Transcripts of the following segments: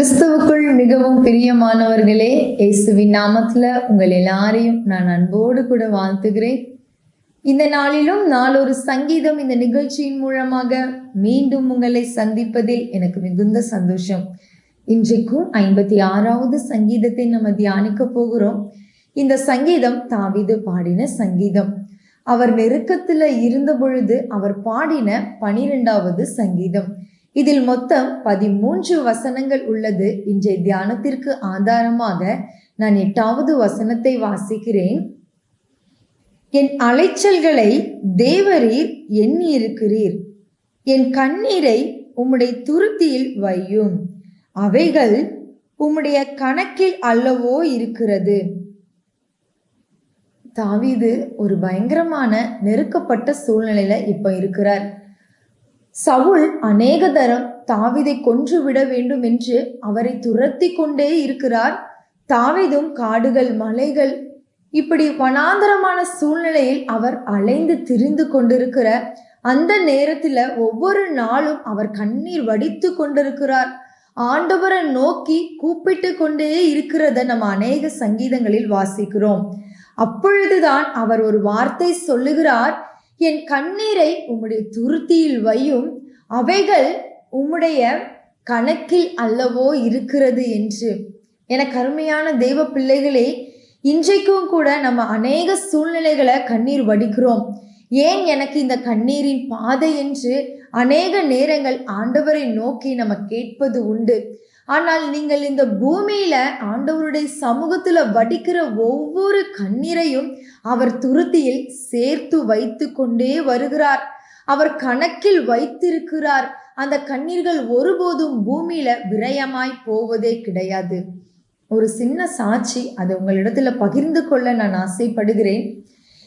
கிறிஸ்துவுக்குள் மிகவும் பிரியமானவர்களே இயேசுவின் நாமத்துல உங்கள் எல்லாரையும் நான் அன்போடு கூட வாழ்த்துகிறேன். இந்த நாளிலும் நாளொரு சங்கீதம் இந்த நிகழ்ச்சியின் மூலமாக மீண்டும் உங்களை சந்திப்பதில் எனக்கு மிகுந்த சந்தோஷம். இன்றைக்கும் ஐம்பத்தி ஆறாவது சங்கீதத்தை நம்ம தியானிக்க போகிறோம். இந்த சங்கீதம் தாவிது பாடின சங்கீதம். அவர் நெருக்கத்துல இருந்த பொழுது அவர் பாடின பனிரெண்டாவது சங்கீதம். இதில் மொத்தம் பதிமூன்று வசனங்கள் உள்ளது. இன்றைய தியானத்திற்கு ஆதாரமாக நான் எட்டாவது வசனத்தை வாசிக்கிறேன். என் அலைச்சல்களை தேவரீர் எண்ணி இருக்கிறீர் என் கண்ணீரை உம்முடைய துருத்தியில் வையும். அவைகள் உம்முடைய கணக்கில் அல்லவோ இருக்கிறது. தாவீது ஒரு பயங்கரமான நெருக்கப்பட்ட சூழ்நிலையில இப்ப இருக்கிறார். சவுல் அநேக தரம் தாவிதை கொன்று விட வேண்டும் என்று அவரை துரத்தி கொண்டே இருக்கிறார். தாவிதும் காடுகள் மலைகள் இப்படி வனாந்தரமான சூழ்நிலையில் அவர் அலைந்து திரிந்து கொண்டிருக்கிற அந்த நேரத்தில் ஒவ்வொரு நாளும் அவர் கண்ணீர் வடித்து கொண்டிருக்கிறார். ஆண்டவரை நோக்கி கூப்பிட்டு கொண்டே இருக்கிறத நம்ம அநேக சங்கீதங்களில் வாசிக்கிறோம். அப்பொழுதுதான் அவர் ஒரு வார்த்தை சொல்லுகிறார். என் கண்ணீரை உம்முடைய துருத்தியில் வையும். அவைகள் உம்முடைய கணக்கில் அல்லவோ இருக்கிறது என்று. என கருமையான தெய்வ பிள்ளைகளே இன்றைக்கும் கூட நம்ம அநேக சூழ்நிலைகளை கண்ணீர் வடிக்கிறோம். ஏன் எனக்கு இந்த கண்ணீரின் பாதை என்று அநேக நேரங்கள் ஆண்டவரை நோக்கி நம்ம கேட்பது உண்டு. ஆனால் நீங்கள் இந்த பூமியில ஆண்டவருடைய சமூகத்துல வடிக்கிற ஒவ்வொரு கண்ணீரையும் அவர் துருத்தியில் சேர்த்து வைத்து கொண்டே வருகிறார். அவர் கணக்கில் வைத்திருக்கிறார். அந்த கண்ணீர்கள் ஒருபோதும் பூமியில விரயமாய் போவதே கிடையாது. ஒரு சின்ன சாட்சி அதை உங்களிடத்துல பகிர்ந்து கொள்ள நான் ஆசைப்படுகிறேன்.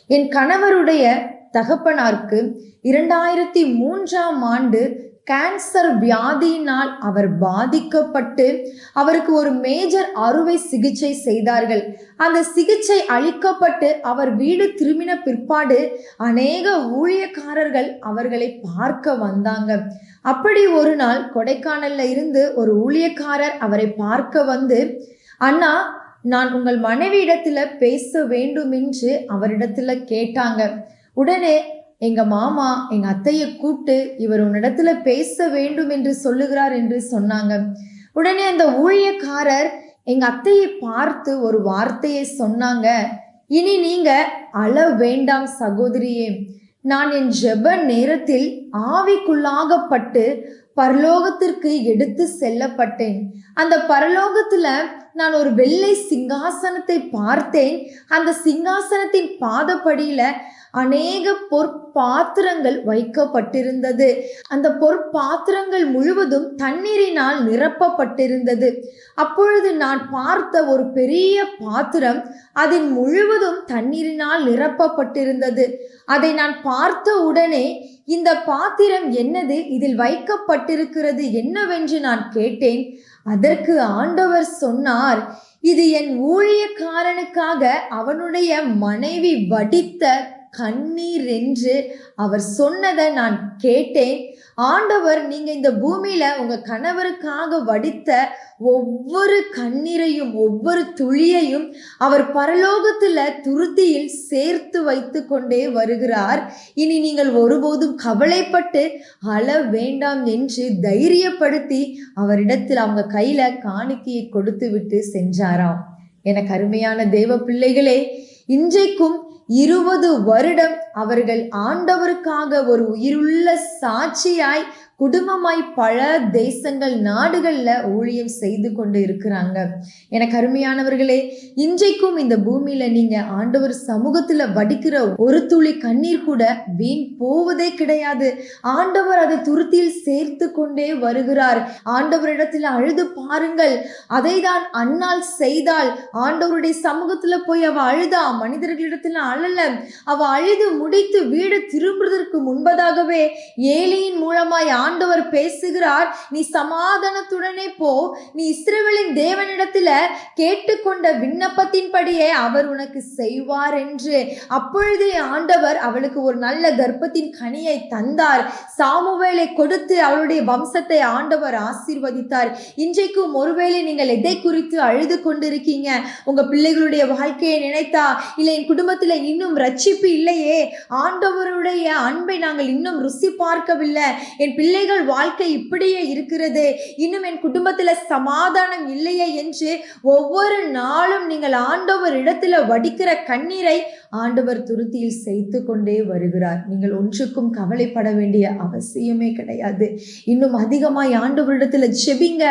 என் கணவருடைய தகப்பனாருக்கு இரண்டாயிரத்தி மூன்றாம் ஆண்டு கேன்சர் வியாதியினால் அவர் பாதிக்கப்பட்டு அவருக்கு ஒரு மேஜர் அறுவை சிகிச்சை செய்தார்கள். அந்த சிகிச்சை அளிக்கப்பட்டு அவர் வீடு திரும்பின பிற்பாடு அநேக ஊழியக்காரர்கள் அவர்களை பார்க்க வந்தாங்க. அப்படி ஒரு நாள் கொடைக்கானல்ல இருந்து ஒரு ஊழியக்காரர் அவரை பார்க்க வந்து அண்ணா நான் உங்கள் மனைவியிடத்துல பேச வேண்டும் என்று அவரிடத்துல கேட்டாங்க. உடனே எங்க மாமா எங்க அத்தையை கூப்பிட்டு இவர் உன்னிடத்துல பேச வேண்டும் என்று சொல்லுகிறார் என்று சொன்னாங்க. உடனே அந்த ஊழியக்காரர் எங்க அத்தையை பார்த்து ஒரு வார்த்தையை சொன்னாங்க. இனி நீங்க அழ வேண்டாம் சகோதரியே. நான் என் ஜெப நேரத்தில் ஆவிக்குள்ளாகப்பட்டு பரலோகத்திற்கு எடுத்து செல்லப்பட்டேன். அந்த பரலோகத்துல நான் ஒரு வெள்ளை சிங்காசனத்தை பார்த்தேன். அந்த சிங்காசனத்தின் பாதப்படியில அநேக பொற்பாத்திரங்கள் வைக்கப்பட்டிருந்தது. அந்த பொற்பாத்திரங்கள் முழுவதும் தண்ணீரினால் நிரப்பப்பட்டிருந்தது. அப்பொழுது நான் பார்த்த ஒரு பெரிய பாத்திரம் அதில் முழுவதும் தண்ணீரினால் நிரப்பப்பட்டிருந்தது. அதை நான் பார்த்த உடனே இந்த பாத்திரம் என்னது? இதில் வைக்கப்பட்டிருக்கிறது என்னவென்று நான் கேட்டேன். அதற்கு ஆண்டவர் சொன்னார் இது என் ஊழியக்காரனுக்காக அவனுடைய மனைவி வடித்த கண்ணீர் என்று அவர் சொன்னதை நான் கேட்டேன். ஆண்டவர் நீங்க இந்த பூமியில உங்க கணவருக்காக வடித்த ஒவ்வொரு கண்ணீரையும் ஒவ்வொரு துளியையும் அவர் பரலோகத்துல துருத்தியில் சேர்த்து வைத்து கொண்டே வருகிறார். இனி நீங்கள் ஒருபோதும் கவலைப்பட்டு அழ வேண்டாம் என்று தைரியப்படுத்தி அவரிடத்தில் அவங்க கையில காணிக்கையை கொடுத்து விட்டு சென்றாராம். எனக்கு அருமையான தேவ பிள்ளைகளே இன்றைக்கும் இருபது வருடம் அவர்கள் ஆண்டவருக்காக ஒரு உயிருள்ள சாட்சியாய் குடும்பமாய் பல தேசங்கள் நாடுகளில் ஊழியம் செய்து கொண்டு இருக்கிறாங்க. எனக்கு அருமையானவர்களே இன்றைக்கும் இந்த பூமியில நீங்க ஆண்டவர் சமூகத்துல வடிக்கிற ஒரு துளி கண்ணீர் கூட வீண் போவதே கிடையாது. ஆண்டவர் அதை துருத்தியில் சேர்த்து கொண்டே வருகிறார். ஆண்டவரிடத்துல அழுது பாருங்கள். அதை தான் அன்னால் செய்தால் ஆண்டவருடைய சமூகத்துல போய் அவ அழுதா? மனிதர்களிடத்துல அழல. அவ அழுது முடித்து வீடு திரும்புவதற்கு முன்பதாகவே ஏலியின் மூலமாய் ஆண்டு ஆண்டவர் பேசுகிறார். நீ சமாதானத்துடனே போ. நீ இஸ்ரவேலின் தேவனிடத்துல கேட்டுக்கொண்ட விண்ணப்பத்தின்படியே அவர் உனக்கு செய்வார் என்று. அப்பொழுதே ஆண்டவர் அவளுக்கு ஒரு நல்ல கர்ப்பத்தின் கனியை தந்தார். சாமுவேலை கொடுத்து அவளுடைய வம்சத்தை ஆண்டவர் ஆசீர்வதித்தார். இன்றைக்கும் ஒருவேளை நீங்கள் எதை குறித்து அழுது கொண்டிருக்கீங்க? உங்க பிள்ளைகளுடைய வாழ்க்கையை நினைத்தா? இல்லை என் குடும்பத்தில் இன்னும் ரட்சிப்பு இல்லையே? ஆண்டவருடைய அன்பை நாங்கள் இன்னும் ருசி பார்க்கவில்லை. என் பிள்ளை பிள்ளைகள் வாழ்க்கை இப்படியே இருக்கிறது. இன்னும் என் குடும்பத்துல சமாதானம் இல்லையே என்று ஒவ்வொரு நாளும் நீங்கள் ஆண்டவர் இடத்துல வடிக்கிற கண்ணீரை ஆண்டவர் துருத்தியில் செய்து கொண்டே வருகிறார். நீங்கள் ஒன்றுக்கும் கவலைப்பட வேண்டிய அவசியமே கிடையாது. இன்னும் அதிகமாய் ஆண்டவரிடத்துல செபிங்க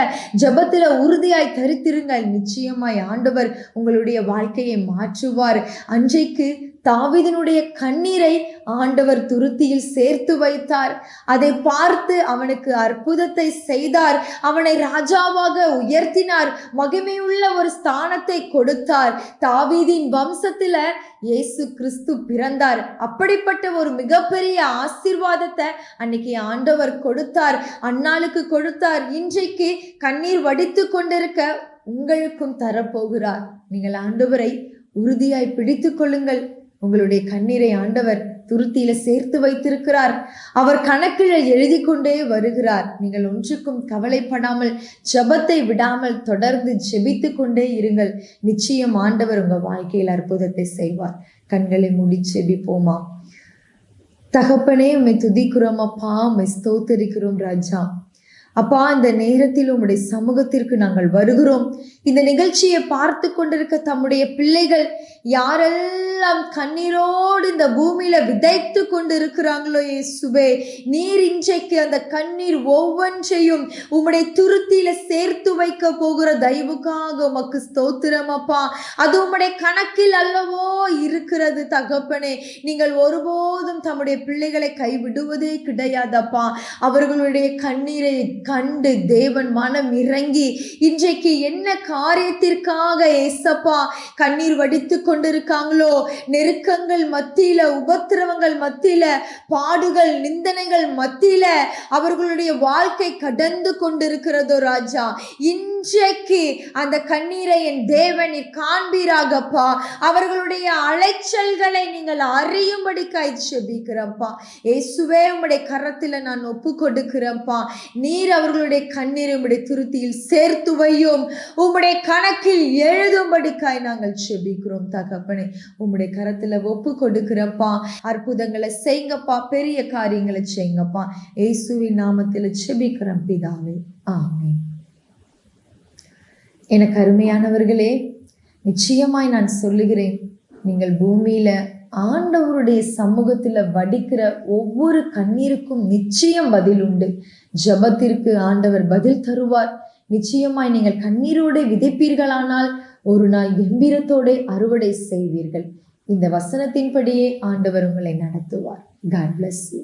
ஜெபத்துல உறுதியாய் தரித்திருங்கள். நிச்சயமாய் ஆண்டவர் உங்களுடைய வாழ்க்கையை மாற்றுவார். அன்றைக்கு தாவீதினுடைய கண்ணீரை ஆண்டவர் துருத்தியில் சேர்த்து வைத்தார். அதை பார்த்து அவனுக்கு அற்புதத்தை செய்தார். அவனை ராஜாவாக உயர்த்தினார். மகிமையுள்ள ஒரு ஸ்தானத்தை கொடுத்தார். தாவீதின் வம்சத்துல இயேசு கிறிஸ்து பிறந்தார். அப்படிப்பட்ட ஒரு மிகப்பெரிய ஆசீர்வாதத்தை அன்னைக்கு ஆண்டவர் கொடுத்தார். அன்னாளுக்கு கொடுத்தார். இன்றைக்கு கண்ணீர் வடித்து கொண்டிருக்க உங்களுக்கும் தரப்போகிறார். நீங்கள் ஆண்டவரை உறுதியாய் பிடித்து கொள்ளுங்கள். உங்களுடைய கண்ணீரை ஆண்டவர் துருத்தியில சேர்த்து வைத்திருக்கிறார். அவர் கணக்கில் எழுதி கொண்டே வருகிறார். நீங்கள் ஒன்றுக்கும் கவலைப்படாமல் ஜெபத்தை விடாமல் தொடர்ந்து ஜெபித்து கொண்டே இருங்கள். நிச்சயம் ஆண்டவர் உங்க வாழ்க்கையில் அற்புதத்தை செய்வார். கண்களை மூடி ஜெபிப்போமா? தகப்பனே உம்மை துதிக்கிறோம் அப்பா. உம்மை ஸ்தோத்தரிக்கிறோம் ராஜா. அப்பா இந்த நேரத்தில் உம்முடைய சமூகத்திற்கு நாங்கள் வருகிறோம். இந்த நிகழ்ச்சியை பார்த்து கொண்டிருக்க தம்முடைய பிள்ளைகள் யாரெல்லாம் கண்ணீரோடு இந்த பூமியில விதைத்து கொண்டு இருக்கிறாங்களோ இயேசுவே நீர் இன்றைக்கு அந்த கண்ணீர் ஒவ்வொன்றையும் உம்முடைய துருத்தியில சேர்த்து வைக்க போகிற தயவுக்காக உமக்கு ஸ்தோத்திரம் அப்பா. அது உம்முடைய கணக்கில் அல்லவோ இருக்கிறது தகப்பனே. நீங்கள் ஒருபோதும் தம்முடைய பிள்ளைகளை கைவிடுவதே கிடையாதப்பா. அவர்களுடைய கண்ணீரை கண்டு தேவன் மனம் இறங்கி இன்றைக்கு என்ன காரியத்திற்காக ஏசப்பா கண்ணீர் வடித்து கொண்டிருக்காங்களோ? நெருக்கங்கள் மத்தியில உபத்திரவங்கள் மத்தியில பாடுகள் நிந்தனைகள் மத்தியில அவர்களுடைய வாழ்க்கை கடந்து கொண்டிருக்கிறதோ ராஜா? இன்றைக்கு அந்த கண்ணீரை என் தேவன் காண்பீராகப்பா. அவர்களுடைய அலைச்சல்களை நீங்கள் அறியும்படி கை செபிக்கிறப்பா இயேசுவே உம்முடைய நான் ஒப்பு கொடுக்கிறேன்ப்பா நீர் அவர்களுடைய கண்ணீரை உம்முடைய துருத்தியில் சேர்த்து வையும். உம்முடைய கணக்கில் எழுதும்படிக்காய் நாங்கள் செபிக்கிறோம் தகப்பனே. உம்முடைய கரத்துல ஒப்பு கொடுக்கிறப்பா. அற்புதங்களை செய்யுங்கப்பா பெரிய காரியங்களை செய்யுங்கப்பா இயேசுவின் நாமத்தில் செபிக்கிறோம் பிதாவே. ஆமே எனக்கு அருமையானவர்களே நிச்சயமாய் நான் சொல்லுகிறேன் நீங்கள் பூமியில ஆண்டவருடைய சமூகத்துல வடிக்கிற ஒவ்வொரு கண்ணீருக்கும் நிச்சயம் பதில் உண்டு. ஜபத்திற்கு ஆண்டவர் பதில் தருவார். நிச்சயமாய் நீங்கள் கண்ணீரோடு விதைப்பீர்களானால் ஒரு நாள் கம்பீரத்தோடு அறுவடை செய்வீர்கள். இந்த வசனத்தின்படியே ஆண்டவர் உங்களை நடத்துவார். God bless you